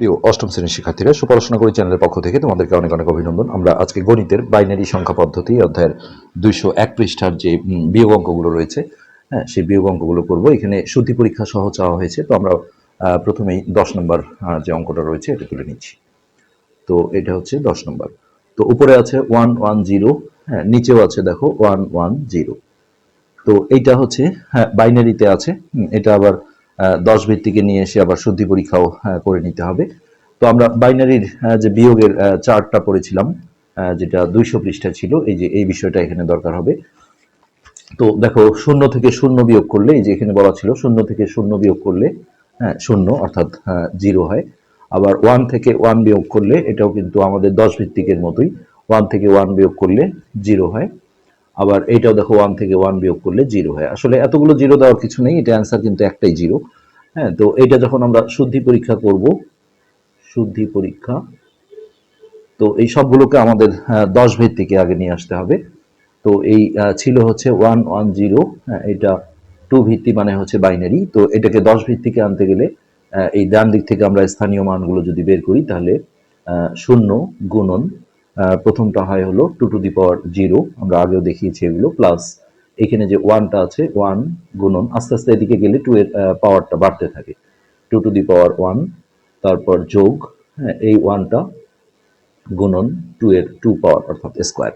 প্রিয় অষ্টম শ্রেণির শিক্ষার্থীরা, সুপড়াশোনা করি চ্যানেলের পক্ষ থেকে তোমাদেরকে অনেক অনেক অভিনন্দন। আমরা আজকে গণিতের বাইনারি সংখ্যা পদ্ধতি অধ্যায়ের দুইশো এক পৃষ্ঠার যে বিয়োগ অঙ্কগুলো রয়েছে হ্যাঁ সেই বিয়োগ অঙ্কগুলো করব। এখানে শুদ্ধি পরীক্ষা সহ চাওয়া হয়েছে, তো আমরা প্রথমেই দশ নম্বর যে অঙ্কটা রয়েছে এটা তুলে নিচ্ছি। তো এটা হচ্ছে দশ নম্বর। তো উপরে আছে ওয়ান ওয়ান জিরো হ্যাঁ নিচেও আছে দেখো ওয়ান ওয়ান জিরো তো এইটা হচ্ছে হ্যাঁ বাইনারিতে আছে এটা আবার দশ ভিত্তিকে নিয়ে এসে আবার শুদ্ধি পরীক্ষাও করে নিতে হবে। তো আমরা বাইনারির যে বিয়োগের চার্টটা পড়েছিলাম যেটা দুইশো পৃষ্ঠা ছিল, এই যে, এই বিষয়টা এখানে দরকার হবে। তো দেখো, শূন্য থেকে শূন্য বিয়োগ করলে, এই যে এখানে বলা ছিল, শূন্য থেকে শূন্য বিয়োগ করলে হ্যাঁ শূন্য, অর্থাৎ জিরো হয়। আবার ওয়ান থেকে ওয়ান বিয়োগ করলে, এটাও কিন্তু আমাদের দশ ভিত্তিকের মতোই, ওয়ান থেকে ওয়ান বিয়োগ করলে জিরো হয়। আবার এইটাও দেখো ওয়ান থেকে ওয়ান বিয়োগ করলে জিরো হয়। আসলে এতগুলো জিরো দেওয়ার কিছু নেই, এটা অ্যান্সার কিন্তু একটাই জিরো হ্যাঁ তো এটা যখন আমরা শুদ্ধি পরীক্ষা করব, শুদ্ধি পরীক্ষা, তো এই সবগুলোকে আমাদের দশ ভিত্তিকে আগে নিয়ে আসতে হবে। তো এই ছিল হচ্ছে ওয়ান ওয়ান জিরো এটা টু ভিত্তি মানে হচ্ছে বাইনারি তো এটাকে দশ ভিত্তিকে আনতে গেলে এই ডান দিক থেকে আমরা স্থানীয় মানগুলো যদি বের করি, তাহলে শূন্য গুণন প্রথমটা হয় হলো two to the power zero আমরা আগেও দেখিয়েছি এগুলো প্লাস এখানে যে ওয়ানটা আছে ওয়ান গুণন, আস্তে আস্তে এদিকে গেলে টু এর পাওয়ারটা বাড়তে থাকে। Two to the power one তারপর যোগ হ্যাঁ এই ওয়ানটা গুণন টু এর টু পাওয়ার অর্থাৎ স্কোয়ার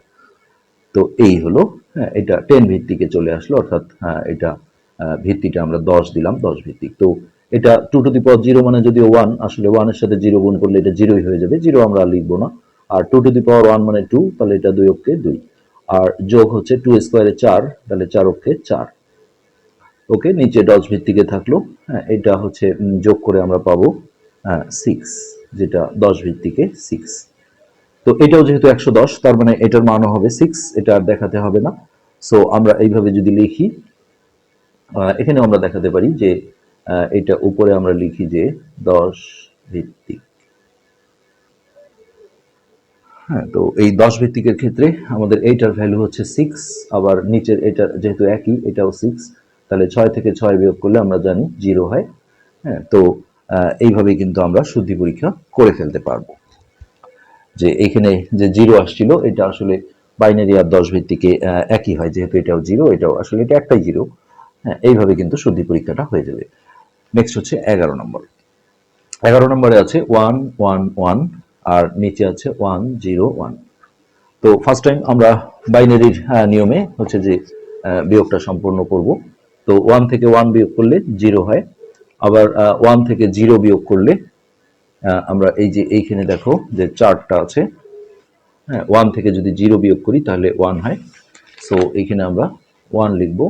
তো এই হলো হ্যাঁ এটা টেন ভিত্তিকে চলে আসলো, অর্থাৎ হ্যাঁ এটা ভিত্তিটা আমরা দশ দিলাম, দশ ভিত্তিক। তো এটা two to the power zero মানে যদিও ওয়ান আসলে ওয়ানের সাথে জিরো গুণ করলে এটা জিরোই হয়ে যাবে জিরো আমরা লিখব না। আর two to the power one মানে টু তাহলে এটা দুই অক্ষে দুই। আর যোগ হচ্ছে টু স্কোয়ারে চার, তাহলে চার অক্ষে চার। ওকে, নিচে দশ ভিত্তিকে থাকল। হ্যাঁ এটা হচ্ছে যোগ করে আমরা পাবো সিক্স যেটা দশ ভিত্তিকে সিক্স তো এটাও যেহেতু একশো দশ, তার মানে এটার মানও হবে সিক্স এটা আর দেখাতে হবে না। সো আমরা এইভাবে যদি লিখি এখানেও আমরা দেখাতে পারি যে এটা উপরে আমরা লিখি যে দশ ভিত্তিক। হ্যাঁ তো এই দশ ভিত্তিকের ক্ষেত্রে আমাদের এইটার ভ্যালু হচ্ছে সিক্স আবার নিচের এটা যেহেতু একই এটাও সিক্স তাহলে ছয় থেকে ছয় বিয়োগ করলে আমরা জানি জিরো হয়। হ্যাঁ তো আহ, এইভাবেই কিন্তু আমরা শুদ্ধি পরীক্ষা করে ফেলতে পারব। যে এখানে যে জিরো আসছিল এটা আসলে বাইনারি আর দশ ভিত্তিকে একই হয় যেহেতু এটাও জিরো এটাও আসলে এটা একটাই জিরো হ্যাঁ এইভাবে কিন্তু শুদ্ধি পরীক্ষাটা হয়ে যাবে। নেক্সট হচ্ছে এগারো নম্বর। এগারো নম্বরে আছে ওয়ান ওয়ান ওয়ান আর নিচে আছে ওয়ান জিরো ওয়ান। তো ফার্স্ট টাইম আমরা বাইনারির নিয়মে হচ্ছে যে বিয়োগটা সম্পূর্ণ করব। তো ওয়ান থেকে ওয়ান বিয়োগ করলে জিরো হয়। আবার ওয়ান থেকে জিরো বিয়োগ করলে আমরা এই যে এইখানে দেখো যে চার্টটা আছে হ্যাঁ ওয়ান থেকে যদি জিরো বিয়োগ করি তাহলে ওয়ান হয়। সো এইখানে আমরা ওয়ান লিখব।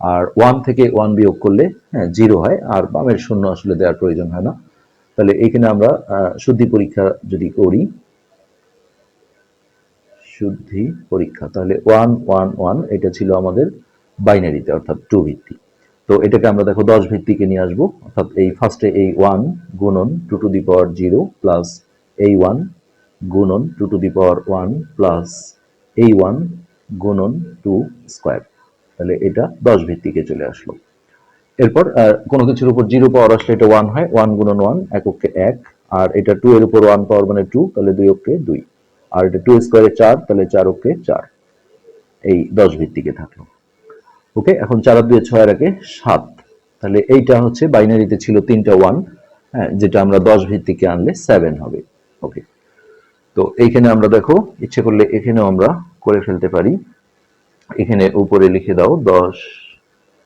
আর ওয়ান থেকে ওয়ান বিয়োগ করলে হ্যাঁ জিরো হয়। আর বামের শূন্য আসলে দেওয়ার প্রয়োজন হয় না। তাহলে এইখানে আমরা শুদ্ধি পরীক্ষা যদি করি, শুদ্ধি পরীক্ষা, তাহলে ওয়ান ওয়ান ওয়ান এটা ছিল আমাদের বাইনারিতে অর্থাৎ টু ভিত্তি তো এটাকে আমরা দেখো দশ ভিত্তিকে নিয়ে আসব, অর্থাৎ এই ফার্স্টে এই ওয়ান গুণন two to the power zero plus এই ওয়ান গুণন two to the power one plus এই ওয়ান গুণন টু স্কোয়ার তাহলে এটা দশ ভিত্তিকে চলে আসলো। এরপর কোনো কিছুর উপর জিরো পাওয়ার আসলে এটা ওয়ান হয় ওয়ান গুণন ওয়ান এক অক্ষে এক, আর এটা টু এর উপর ওয়ান পাওয়ার মানে টু তাহলে দুই অক্ষে দুই। আর এটা টু স্কোয়ারে চার, তাহলে চার অক্ষে চার। এই দশ ভিত্তিকে থাকল। ওকে এখন চার দুয়ে ছয় রাখে সাত। তাহলে এইটা হচ্ছে বাইনারিতে ছিল তিনটা ওয়ান হ্যাঁ যেটা আমরা দশ ভিত্তিকে আনলে সেভেন হবে। ওকে তো এইখানে আমরা দেখো, ইচ্ছে করলে এখানেও আমরা করে ফেলতে পারি। এখানে উপরে লিখে দাও দশ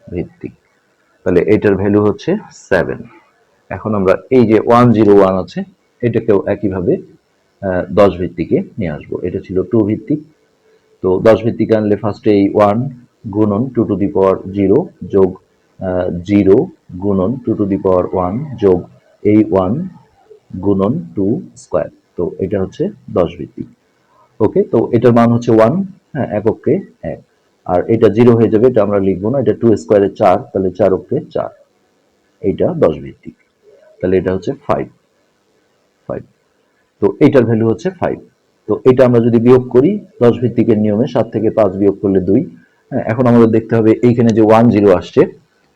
ভিত্তিক তাহলে এটার ভ্যালু হচ্ছে সেভেন এখন আমরা এই যে ওয়ান জিরো ওয়ান আছে, এটাকেও একইভাবে দশ ভিত্তিকে নিয়ে আসব। এটা ছিল টু ভিত্তিক। তো দশ ভিত্তিক আনলে ফার্স্টে এই ওয়ান গুণন two to the power zero যোগ জিরো গুণন two to the power one যোগ এই ওয়ান গুণন টু স্কোয়ার তো এটা হচ্ছে দশ ভিত্তিক। ওকে তো এটার মান হচ্ছে ওয়ান হ্যাঁ এককে এক। আর এটা জিরো হয়ে যাবে এটা আমরা লিখব না এটা টু স্কোয়ারে চার তাহলে চার অক্ষে চার। এইটা দশ ভিত্তিক। তাহলে এটা হচ্ছে ফাইভ ফাইভ তো এইটার ভ্যালু হচ্ছে ফাইভ তো এটা আমরা যদি বিয়োগ করি দশ ভিত্তিকের নিয়মে সাত থেকে পাঁচ বিয়োগ করলে দুই। হ্যাঁ, এখন আমাদের দেখতে হবে এইখানে যে ওয়ান জিরো আসছে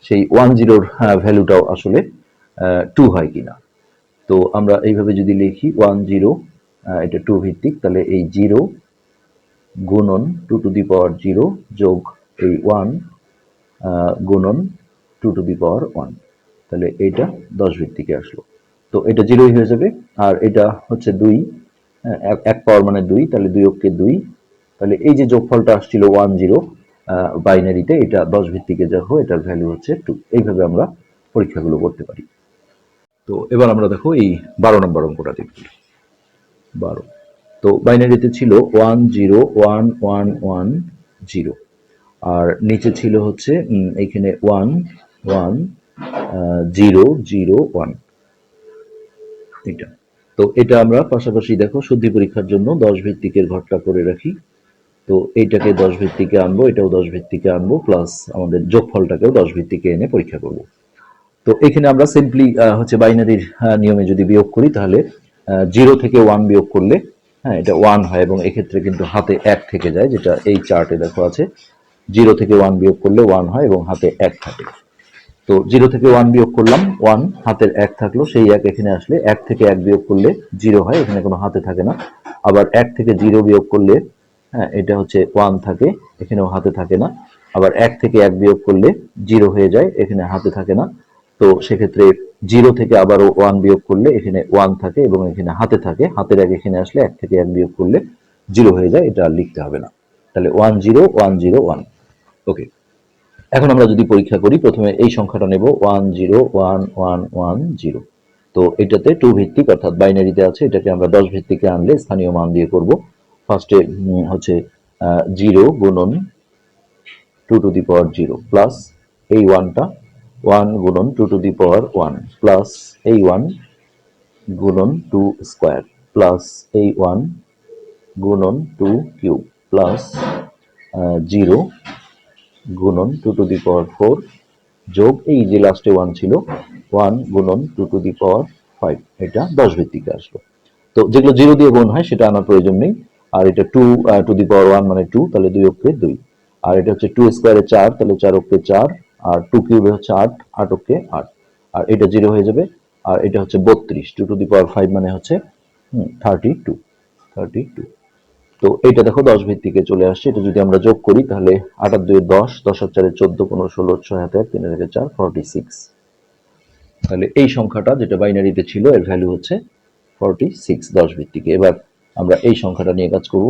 সেই ওয়ান জিরোর ভ্যালুটাও আসলে টু হয় কিনা। তো আমরা এইভাবে যদি লিখি ওয়ান জিরো এটা টু ভিত্তিক তাহলে এই জিরো গুণন two to the power zero যোগ এই ওয়ান গুণন two to the power one. তাহলে এইটা দশ ভিত্তিকে আসলো। তো এটা জিরোই হয়ে যাবে, আর এটা হচ্ছে দুই এক- পাওয়ার মানে দুই, তাহলে দুই অক্ষে দুই। তাহলে এই যে যোগফলটা আসছিল ওয়ান জিরো বাইনারিতে, এটা দশ ভিত্তিকে যা দেখো এটার ভ্যালু হচ্ছে টু। এইভাবে আমরা পরীক্ষাগুলো করতে পারি। তো এবার আমরা দেখো এই বারো নম্বর অঙ্কটা দেখব বারো। তো বাইনারিতে ছিল one zero one one one zero. আর নিচে ছিল হচ্ছে উম, এইখানে one one zero zero one. এটা তো এটা আমরা পাশাপাশি দেখো শুদ্ধি পরীক্ষার জন্য দশ ভিত্তিকের ঘরটা করে রাখি। তো এইটাকে দশ ভিত্তিকে আনব এটাও দশ ভিত্তিকে আনব প্লাস আমাদের যোগফলটাকেও দশ ভিত্তিকে এনে পরীক্ষা করব। তো এখানে আমরা সিম্পলি হচ্ছে বাইনারির নিয়মে যদি বিয়োগ করি তাহলে জিরো থেকে ওয়ান বিয়োগ করলে হ্যাঁ এটা ওয়ান হয় এবং এক্ষেত্রে কিন্তু হাতে এক থেকে যায়, যেটা এই চার্টে দেখো আছে। জিরো থেকে ওয়ান বিয়োগ করলে ওয়ান হয় এবং হাতে এক থাকে। তো জিরো থেকে ওয়ান বিয়োগ করলাম ওয়ান হাতের এক থাকল, সেই এক এখানে আসলে এক থেকে এক বিয়োগ করলে জিরো হয়, এখানে কোনো হাতে থাকে না। আবার এক থেকে জিরো বিয়োগ করলে হ্যাঁ এটা হচ্ছে ওয়ান থাকে, এখানেও হাতে থাকে না। আবার এক থেকে এক বিয়োগ করলে জিরো হয়ে যায়, এখানে হাতে থাকে না। তো সেক্ষেত্রে জিরো থেকে আবারও ওয়ান বিয়োগ করলে এখানে ওয়ান থাকে এবং এখানে হাতে থাকে। হাতের এক এখানে আসলে এক থেকে এক বিয়োগ করলে জিরো হয়ে যায়, এটা আর লিখতে হবে না। তাহলে one zero one zero one okay এখন আমরা যদি পরীক্ষা করি, প্রথমে এই সংখ্যাটা নেব one zero one one one zero. তো এটাতে টু ভিত্তিক, অর্থাৎ বাইনারিতে আছে, এটাকে আমরা দশ ভিত্তিকে আনলে স্থানীয় মান দিয়ে করব। ফার্স্টে হচ্ছে জিরো গুণন two to the power zero plus এই ওয়ানটা ওয়ান গুণন two to the power one plus এই ওয়ান গুণন টু স্কোয়ার প্লাস এই ওয়ান গুণন টু কিউব প্লাস জিরো গুণন two to the power four যোগ এই যে লাস্টে ওয়ান ছিল ওয়ান গুণন two to the power five এটা দশ ভিত্তিকে আসলো। তো যেগুলো জিরো দিয়ে গুণ হয় সেটা আনার প্রয়োজন নেই, আর এটা two to the power one মানে টু তাহলে দুই অক্ষে দুই। আর এটা হচ্ছে টু স্কোয়ারে চার, তাহলে চার অক্ষে চার আর টু কিউবে হচ্ছে আট আট অক্ষে আট। আর এটা জিরো হয়ে যাবে, আর এটা হচ্ছে বত্রিশ two to the power five মানে হচ্ছে থার্টি টু থার্টি টু তো এটা দেখো দশ ভিত্তিকে চলে আসছে, এটা যদি আমরা যোগ করি তাহলে আট আর দুই দশ দশ আর চারে চোদ্দ, পনেরো, ষোলো, ছয় হাতে তিন থেকে চার ফর্টি সিক্স তাহলে এই সংখ্যাটা যেটা বাইনারিতে ছিল, এর ভ্যালু হচ্ছে ফর্টি সিক্স দশ ভিত্তিকে। এবার আমরা এই সংখ্যাটা নিয়ে কাজ করব।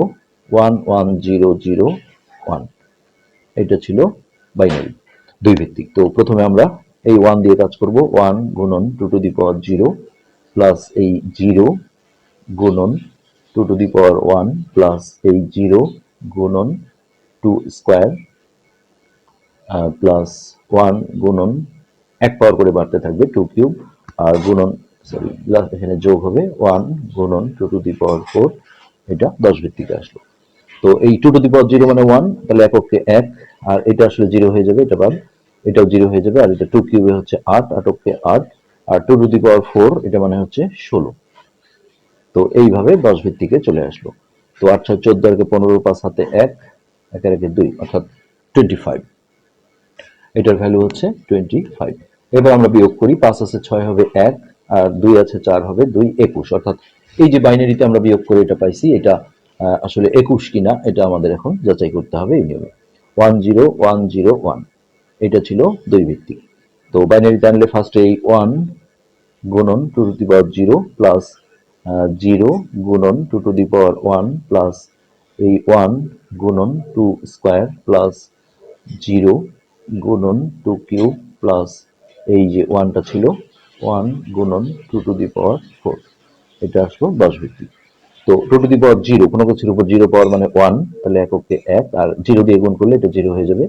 One one zero zero one এটা ছিল বাইনারি দুই ভিত্তিক। তো প্রথমে আমরা এই ওয়ান দিয়ে কাজ করব ওয়ান গুণন two to the power zero plus এই জিরো গুণন two to the power one plus এই জিরো গুণন টু স্কোয়ার প্লাস ওয়ান গুণন এক পাওয়ার করে বাড়তে থাকবে টু কিউব আর গুণন সরি এখানে যোগ হবে ওয়ান গুণন two to the power four এটা দশ ভিত্তিকে আসলো। তো এই two to the power zero মানে ওয়ান তাহলে এককে এক, আর এটা আসলে জিরো হয়ে যাবে, এটা বাদ। এটাও জিরো হয়ে যাবে, আর এটা টু কিউবে হচ্ছে আট আটকে আট, আর two to the power four এটা মানে হচ্ছে ষোলো। তো এইভাবে দশ ভিত্তিকে চলে আসলো। তো আট ছয় চোদ্দ আর পনেরো, পাঁচ হাতে এক একের একে দুই, অর্থাৎ টোয়েন্টি ফাইভ এটার ভ্যালু হচ্ছে টোয়েন্টি ফাইভ এবার আমরা বিয়োগ করি, পাঁচ আছে ছয় হবে এক, আর দুই আছে চার হবে দুই একুশ। অর্থাৎ এই যে বাইনারিতে আমরা বিয়োগ করে এটা পাইছি, এটা আসলে একুশ কিনা, এটা আমাদের এখন যাচাই করতে হবে এই নিয়মে। One zero one zero, one. এটা ছিল দুই ভিত্তিক তো বাইনারিতে আনলে ফার্স্টে এই ওয়ান গুণন two to the power zero plus zero গুণন two to the power one plus এই ওয়ান গুণন টু স্কোয়ার প্লাস জিরো গুণন টু কিউব প্লাস এই যে ওয়ানটা ছিল ওয়ান গুণন two to the power four এটা আসলো দশ ভিত্তিক তো two to the power zero কোনো কিছুর উপর জিরো পাওয়ার মানে ওয়ান তাহলে এককে এক, আর জিরো দিয়ে গুণ করলে এটা জিরো হয়ে যাবে।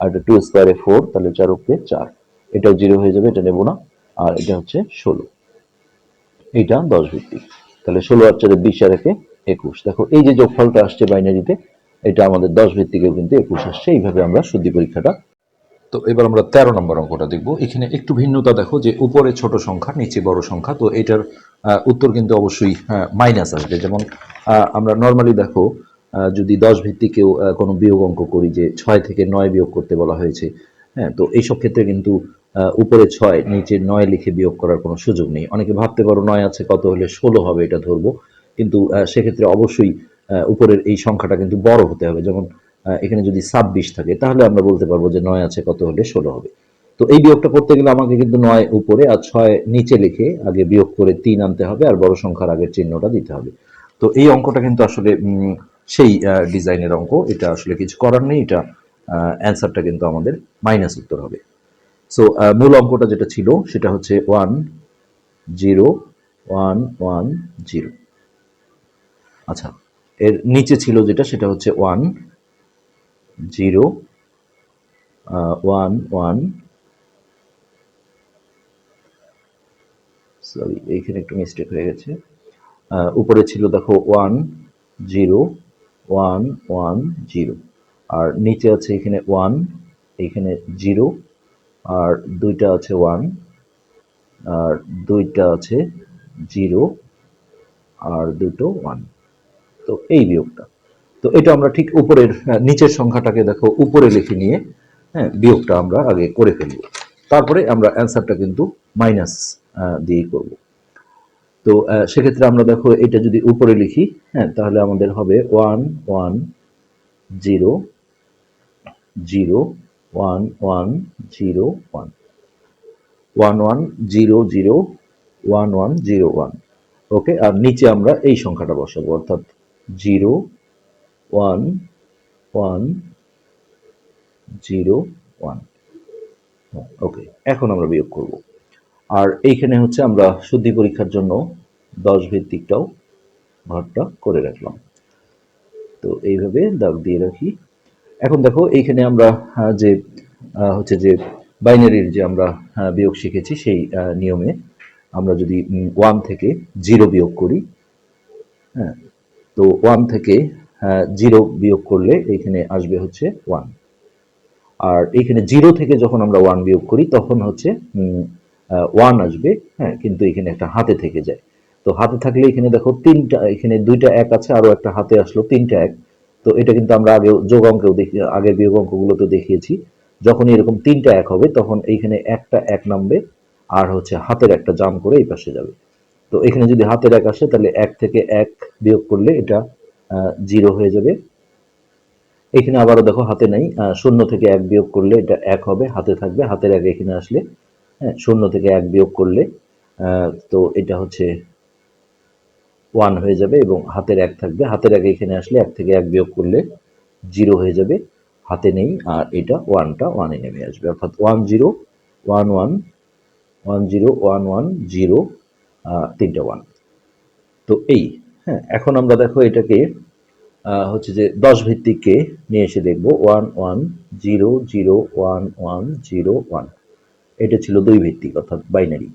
আর এটা টু স্কোয়ারে ফোর তাহলে চার অক্ষে চার। এটাও জিরো হয়ে যাবে, এটা নেব না। আর এটা হচ্ছে ষোলো। এইটা দশ ভিত্তিক। তাহলে ষোলো আর চারে বিশ আর একে একুশ। দেখো, এই যে যোগফলটা আসছে বাইনারিতে এটা আমাদের দশ ভিত্তিকেও কিন্তু একুশ আসছে। এইভাবে আমরা শুদ্ধি পরীক্ষাটা তো এবার আমরা তেরো নম্বর অঙ্কটা দেখব। এখানে একটু ভিন্নতা দেখো যে উপরে ছোট সংখ্যা, নিচে বড় সংখ্যা, তো এটার উত্তর কিন্তু অবশ্যই মাইনাস আসবে। যেমন আমরা নর্মালি দেখো যদি দশ ভিত্তিকেও কোনো বিয়োগ অঙ্ক করি যে ছয় থেকে নয় বিয়োগ করতে বলা হয়েছে হ্যাঁ তো এইসব ক্ষেত্রে কিন্তু উপরে ছয়, নিচে নয় লিখে বিয়োগ করার কোনো সুযোগ নেই। অনেকে ভাবতে পারো নয় আছে, কত হলে ষোলো হবে এটা ধরবো, কিন্তু সেক্ষেত্রে অবশ্যই উপরের এই সংখ্যাটা কিন্তু বড় হতে হবে। যেমন এখানে যদি ছাব্বিশ থাকে, তাহলে আমরা বলতে পারব যে নয় আছে, কত হলে ষোলো হবে। তো এই বিয়োগটা করতে গেলে আমাকে কিন্তু নয় উপরে আর ছয় নিচে লিখে আগে বিয়োগ করে তিন আনতে হবে আর বড় সংখ্যার আগের চিহ্নটা দিতে হবে। তো এই অঙ্কটা কিন্তু আসলে সেই ডিজাইনের অঙ্ক। এটা আসলে কিছু করার নেই, এটা অ্যান্সারটা কিন্তু আমাদের মাইনাস উত্তর হবে। সো মূল অঙ্কটা যেটা ছিল, সেটা হচ্ছে one zero, one one, zero. আচ্ছা এর নিচে ছিল যেটা, সেটা হচ্ছে one zero one one sorry এইখানে একটু মিস্টেক হয়ে গেছে। উপরে ছিল দেখো one zero one one zero আর নিচে আছে এখানে ওয়ান এখানে জিরো আর দুইটা আছে ওয়ান আর দুইটা আছে জিরো আর দুটো ওয়ান তো এই বিয়োগটা। তো এটা আমরা ঠিক উপরের নিচের সংখ্যাটাকে দেখো, উপরে লিখে নিয়ে হ্যাঁ বিয়োগটা আমরা আগে করে ফেলব। তারপরে আমরা অ্যান্সারটা কিন্তু মাইনাস দিয়েই করব। তো সেক্ষেত্রে আমরা দেখো এটা যদি উপরে লিখি হ্যাঁ তাহলে আমাদের হবে one one, zero zero, one one, zero, one. One one, zero zero, one one, zero, one. Okay, আর নিচে আমরা এই সংখ্যাটা বসাবো, অর্থাৎ zero one one, zero, one. Okay, এখন আমরা বিয়োগ করব। আর এইখানে হচ্ছে আমরা শুদ্ধি পরীক্ষার জন্য দশ ভিত্তিকটাও ঘরটা করে রাখলাম। তো এইভাবে দাগ দিয়ে রাখি। এখন দেখো, এইখানে আমরা যে হচ্ছে যে বাইনারির যে আমরা বিয়োগ শিখেছি সেই নিয়মে আমরা যদি ওয়ান থেকে জিরো বিয়োগ করি হ্যাঁ তো ওয়ান থেকে জিরো বিয়োগ করলে এইখানে আসবে হচ্ছে ওয়ান আর এইখানে জিরো থেকে যখন আমরা ওয়ান বিয়োগ করি, তখন হচ্ছে ওয়ান আসবে হ্যাঁ কিন্তু এখানে একটা হাতে থেকে যায়। তো হাতে থাকলে এখানে দেখো তিনটা এখানে দুইটা এক আছে আরও একটা হাতে আসলো, তিনটা এক। তো এটা কিন্তু আমরা আগে যোগ অঙ্কেও দেখি, আগের বিয়োগ অঙ্কগুলোতে দেখিয়েছি। যখন এরকম তিনটা এক হবে, তখন এইখানে একটা এক নামবে, আর হচ্ছে হাতের একটা জাম করে এই পাশে যাবে। তো এখানে যদি হাতের এক আসে, তাহলে এক থেকে এক বিয়োগ করলে এটা জিরো হয়ে যাবে। এখানে আবারও দেখো হাতে নাই শূন্য থেকে এক বিয়োগ করলে এটা এক হবে, হাতে থাকবে, হাতের এক এখানে আসলে হ্যাঁ শূন্য থেকে এক বিয়োগ করলে তো এটা হচ্ছে ওয়ান হয়ে যাবে এবং হাতের এক থাকবে। হাতের এক এখানে আসলে এক থেকে এক বিয়োগ করলে জিরো হয়ে যাবে, হাতে নেই, আর এটা ওয়ানটা ওয়ানে নেমে আসবে। অর্থাৎ one zero, one one one zero, one one, zero তিনটা ওয়ান। তো এই হ্যাঁ এখন আমরা দেখো এটাকে হচ্ছে যে দশ ভিত্তিককে নিয়ে এসে দেখব। One one, zero zero, one one, zero, one. এটা ছিল দুই ভিত্তিক, অর্থাৎ বাইনারি।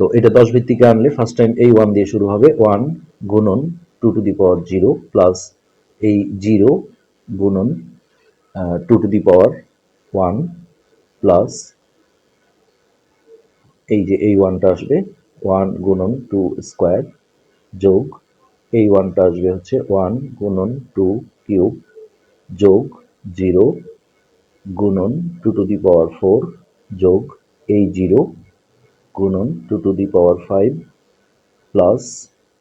তো এটা দশ ভিত্তিকে আনলে ফার্স্ট টাইম এই ওয়ান দিয়ে শুরু হবে। ওয়ান গুণন two to the power zero plus এই জিরো গুণন two to the power one plus এই যে এই ওয়ানটা আসবে। ওয়ান গুণন টু স্কোয়ার যোগ এই ওয়ানটা আসবে হচ্ছে ওয়ান গুণন টু কিউব যোগ জিরো গুণন two to the power four যোগ এই জিরো গুণন two to the power five plus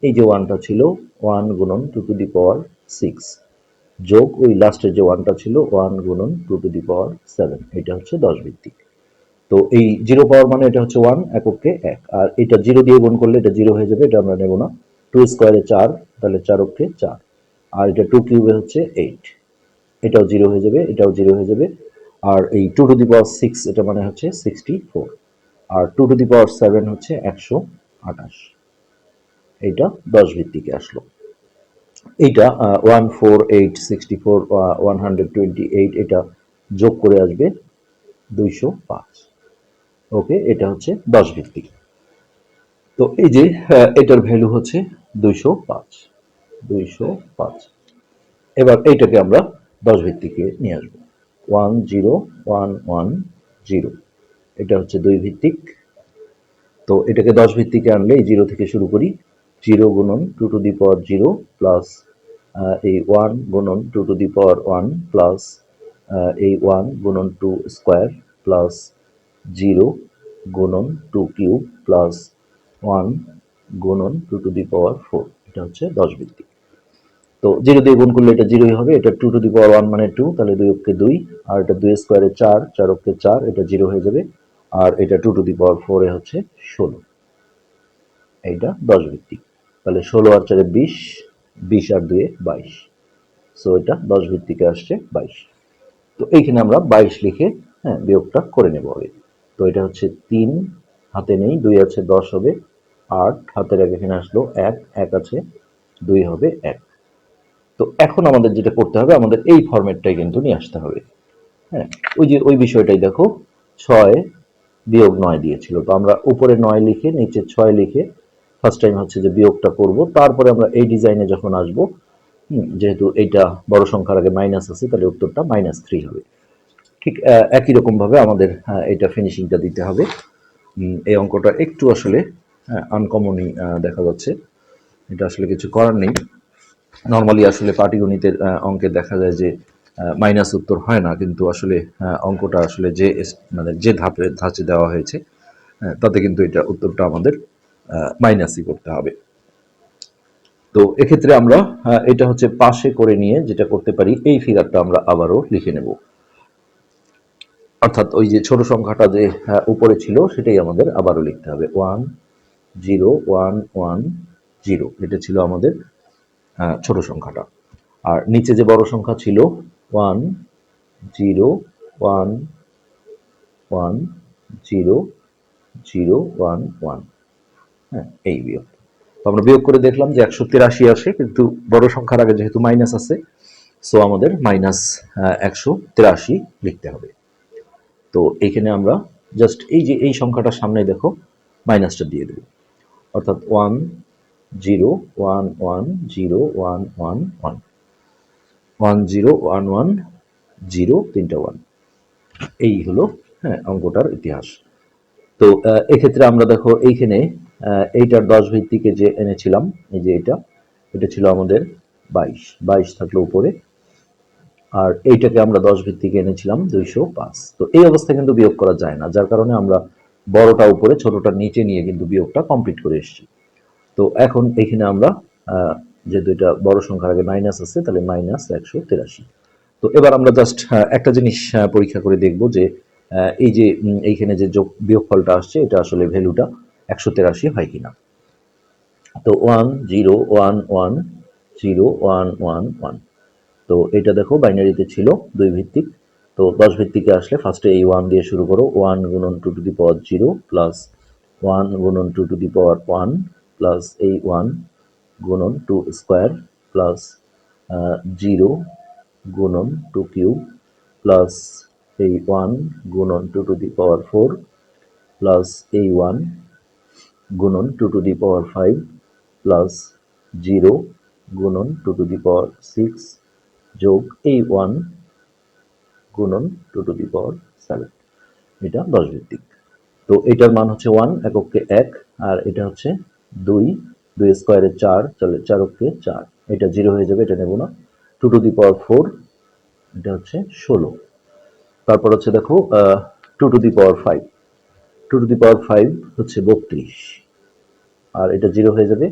এই যে ওয়ানটা ছিল ওয়ান গুণন two to the power six যোগ ওই লাস্টের যে ওয়ানটা ছিল ওয়ান গুণন two to the power seven, এটা হচ্ছে দশ ভিত্তিক। তো এই জিরো পাওয়ার মানে এটা হচ্ছে ওয়ান এককে এক, আর এটা জিরো দিয়ে গুণ করলে এটা জিরো হয়ে যাবে, এটা আমরা নেব না। টু স্কোয়ারে চার, তাহলে চার অক্ষে চার। আর এটা টু কিউবে হচ্ছে এইট এটাও জিরো হয়ে যাবে, এটাও জিরো হয়ে যাবে। আর এই two to the power six এটা মানে হচ্ছে sixty four R two to the power seven হচ্ছে একশো আঠাশ। এইটা দশ ভিত্তিকে আসলো। এইটা one four eight sixty four one hundred twenty eight এটা যোগ করে আসবে দুইশো পাঁচ। ওকে, এটা হচ্ছে দশ ভিত্তিক তো এই যে এটার ভ্যালু হচ্ছে দুইশো পাঁচ। দুইশো পাঁচ। এবার এইটাকে আমরা দশ ভিত্তিকে নিয়ে আসব। One zero, one one, zero. এটা হচ্ছে দুই ভিত্তিক। তো এটাকে দশ ভিত্তিকে আনলে এই জিরো থেকে শুরু করি। জিরো গুণন two to the power zero plus এই ওয়ান গুণন two to the power one plus এই ওয়ান গুণন টু স্কোয়ার প্লাস জিরো গুণন টু কিউব প্লাস ওয়ান গুণন two to the power four, এটা হচ্ছে দশ ভিত্তিক। তো জিরো দিয়ে গুণ করলে এটা জিরোই হবে, এটা two to the power one মানে টু, তাহলে দুই অক্ষে দুই, আর এটা দুই স্কোয়ারে চার চার অক্ষে চার, এটা জিরো হয়ে যাবে, আর এটা টু টু দি পাওয়ার ফোরে হচ্ছে ষোলো। এইটা দশ ভিত্তিক। তাহলে ষোলো আর চারে বিশ বিশ আর দুয়ে বাইশ। সো এটা দশ ভিত্তিকে আসছে বাইশ। তো এইখানে আমরা বাইশ লিখে হ্যাঁ বিয়োগটা করে নেব আগে। তো এটা হচ্ছে তিন, হাতে নেই, দুই আছে, দশ হবে আট, হাতের এক এখানে আসলো এক এক আছে, দুই হবে এক। তো এখন আমাদের যেটা করতে হবে, আমাদের এই ফরম্যাটটাই কিন্তু নিয়ে আসতে হবে। হ্যাঁ ওই যে, ওই বিষয়টাই দেখো, ছয় বিয়োগ নয় দিয়েছিল। তো আমরা উপরে নয় লিখে, নিচে ছয় লিখে ফার্স্ট টাইম হচ্ছে যে বিয়োগটা করব। তারপরে আমরা এই ডিজাইনে যখন আসব যেহেতু এইটা বড় সংখ্যার আগে মাইনাস আছে, তাহলে উত্তরটা মাইনাস থ্রি হবে। ঠিক একই রকমভাবে আমাদের এটা ফিনিশিংটা দিতে হবে। এই অঙ্কটা একটু আসলে আনকমনই দেখা যাচ্ছে। এটা আসলে কিছু করার নেই। নর্মালি আসলে পাটিগণিতের অঙ্কে দেখা যায় যে মাইনাস উত্তর হয় না, কিন্তু আসলে অঙ্কটা আসলে যে মানে যে ধাপে, ধাঁচে দেওয়া হয়েছে তাতে কিন্তু এটা উত্তরটা আমাদের মাইনাসই করতে হবে। তো এক্ষেত্রে আমরা এটা হচ্ছে পাশে করে নিয়ে যেটা করতে পারি, এই ফিগারটা আমরা আবারও লিখে নেব। অর্থাৎ ওই যে ছোট সংখ্যাটা যে উপরে ছিল, সেটাই আমাদের আবারও লিখতে হবে। One zero one one zero এটা ছিল আমাদের ছোট সংখ্যাটা। আর নিচে যে বড় সংখ্যা ছিল one zero one one zero zero one one হ্যাঁ এই বিয়োগ। তো আমরা বিয়োগ করে দেখলাম যে একশো তিরাশি আসে, কিন্তু বড় সংখ্যার আগে যেহেতু মাইনাস আছে সো আমাদের মাইনাস একশো তিরাশি লিখতে হবে। তো এইখানে আমরা জাস্ট এই যে, এই সংখ্যাটার সামনে দেখো মাইনাসটা দিয়ে দেব। অর্থাৎ one zero one one zero one one one. One zero one one zero তিনটা ওয়ান। এই হলো হ্যাঁ অঙ্কটার ইতিহাস। তো এক্ষেত্রে আমরা দেখো এইখানে এইটার দশ ভিত্তিকে যে এনেছিলাম, এই যে এটা এটা ছিল আমাদের বাইশ। বাইশ থাকল উপরে। আর এইটাকে আমরা দশ ভিত্তিকে এনেছিলাম দুইশো পাঁচ। তো এই অবস্থায় কিন্তু বিয়োগ করা যায় না, যার কারণে আমরা বড়টা উপরে, ছোটটা নিচে নিয়ে কিন্তু বিয়োগটা কমপ্লিট করে এসেছি। তো এখন এখানে আমরা যেহেতু এটা বড় সংখ্যার আগে মাইনাস আছে, তাহলে মাইনাস একশো তেরাশি। তো এবার আমরা জাস্ট একটা জিনিস পরীক্ষা করে দেখব যে এই যে এইখানে যে যোগ, বিয়োগফলটা আসছে, এটা আসলে ভ্যালুটা একশো তেরাশি হয় কিনা। তো one zero one one zero one one one তো এটা দেখো বাইনারিতে ছিল দুই ভিত্তিক। তো দশ ভিত্তিকে আসলে ফার্স্টে এই ওয়ান দিয়ে শুরু করো। ওয়ান গুণন two to the power zero plus one গুণন two to the power one plus এই ওয়ান গুণন টু স্কোয়ার প্লাস জিরো গুণন টু কিউব প্লাস এই ওয়ান গুণন two to the power four plus এই ওয়ান গুণন two to the power five plus zero গুণন two to the power six যোগ এই ওয়ান গুণন two to the power seven এটা দশ ভিত্তিক। তো এটার মান হচ্ছে ওয়ান এককে এক, আর এটা হচ্ছে দুই দুই স্কোয়ারে চার চলে চার অক্ষে চার। এটা জিরো হয়ে যাবে, এটা নেব না। Two to the power four এটা হচ্ছে ষোলো। তারপর হচ্ছে দেখো two to the power five two to the power five হচ্ছে বত্রিশ। আর এটা জিরো হয়ে যাবে,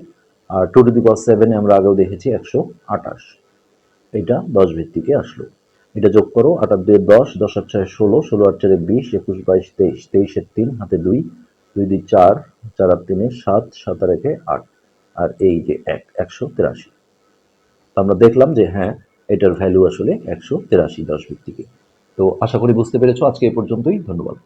আর টু টু দি পাওয়ার সেভেনে আমরা আগেও দেখেছি একশো আঠাশ। এটা দশ ভিত্তিকে আসলো। এটা যোগ করো আটার দুয়ে দশ দশ আট ছয় ষোলো ষোলো আট চারে বিশ, একুশ বাইশ তেইশ তেইশের তিন, হাতে দুই দুই দুই চার চার আট তিনে সাত সাত আর একে আট, আর এই যে এক, একশো তেরাশি। আমরা দেখলাম যে হ্যাঁ এটার ভ্যালু আসলে একশো তেরাশি দশ ভিত্তিকে। তো আশা করি বুঝতে পেরেছ, আজকে এ পর্যন্তই, ধন্যবাদ।